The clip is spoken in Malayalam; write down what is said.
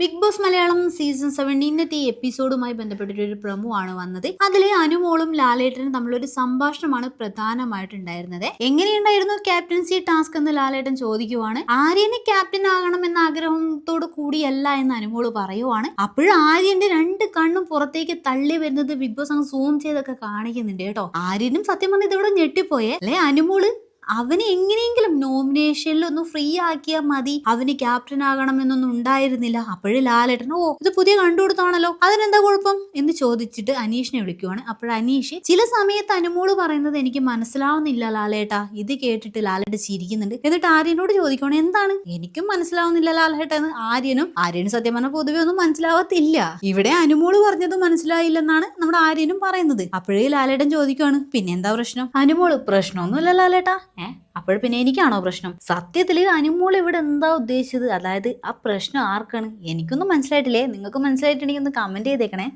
Bigg Boss Malayalam season seven ഇന്നത്തെ ഈ എപ്പിസോഡുമായി ബന്ധപ്പെട്ടിട്ടൊരു പ്രമോ ആണ് വന്നത്. അതിലെ അനുമോളും ലാലേട്ടനും തമ്മിലൊരു സംഭാഷണമാണ് പ്രധാനമായിട്ടുണ്ടായിരുന്നത്. എങ്ങനെയുണ്ടായിരുന്നു ക്യാപ്റ്റൻസി ടാസ്ക് എന്ന് ലാലേട്ടൻ ചോദിക്കുവാണ്. ആര്യന് ക്യാപ്റ്റൻ ആകണം എന്ന ആഗ്രഹത്തോട് കൂടിയല്ല എന്ന് അനുമോൾ പറയുവാണ്. അപ്പോഴും ആര്യന്റെ രണ്ട് കണ്ണും പുറത്തേക്ക് തള്ളി വരുന്നത് ബിഗ് ബോസ് അങ്ങ് സൂം ചെയ്തൊക്കെ കാണിക്കുന്നുണ്ട് കേട്ടോ. ആര്യനും സത്യം പറഞ്ഞ ഇതിവിടെ ഞെട്ടിപ്പോയേ. അല്ലെ അനുമോൾ അവനെ എങ്ങനെയെങ്കിലും നോമിനേഷനിൽ ഒന്ന് ഫ്രീ ആക്കിയാൽ മതി. അവന് ക്യാപ്റ്റൻ ആകണം എന്നൊന്നും ഉണ്ടായിരുന്നില്ല. അപ്പോഴേ ലാലേട്ടൻ ഓ ഇത് പുതിയ കണ്ടുകൊടുത്താണല്ലോ അതിനെന്താ കുഴപ്പം? എന്ന് ചോദിച്ചിട്ട് അനീഷിനെ വിളിക്കുവാണ്. അപ്പോൾ അനീഷ് ചില സമയത്ത് അനുമോൾ പറയുന്നത് എനിക്ക് മനസ്സിലാവുന്നില്ല ലാലേട്ടാ. ഇത് കേട്ടിട്ട് ലാലേട്ട ചിരിക്കുന്നുണ്ട്. എന്നിട്ട് ആര്യനോട് ചോദിക്കണം എന്താണ്? എനിക്കും മനസ്സിലാവുന്നില്ല ലാലേട്ട എന്ന് ആര്യനും ആര്യനും സത്യം പറഞ്ഞാൽ പൊതുവെ ഒന്നും മനസ്സിലാവത്തില്ല. ഇവിടെ അനുമോൾ പറഞ്ഞത് മനസ്സിലായില്ലെന്നാണ് നമ്മുടെ ആര്യനും പറയുന്നത്. അപ്പോഴേ ലാലേട്ടൻ ചോദിക്കുവാണ് പിന്നെന്താ പ്രശ്നം? അനുമോൾ പ്രശ്നമൊന്നുമില്ല ലാലേട്ടാ. ഏ? അപ്പോൾ പിന്നെ എനിക്കാണോ പ്രശ്നം? സത്യത്തിൽ അനുമോൾ ഇവിടെ എന്താ ഉദ്ദേശിച്ചത്? അതായത് ആ പ്രശ്നം ആർക്കാണ്? എനിക്കൊന്നും മനസ്സിലായിട്ടില്ലേ? നിങ്ങൾക്ക് മനസ്സിലായിട്ടുണ്ടെങ്കിൽ ഒന്ന് കമന്റ് ചെയ്തേക്കണേ.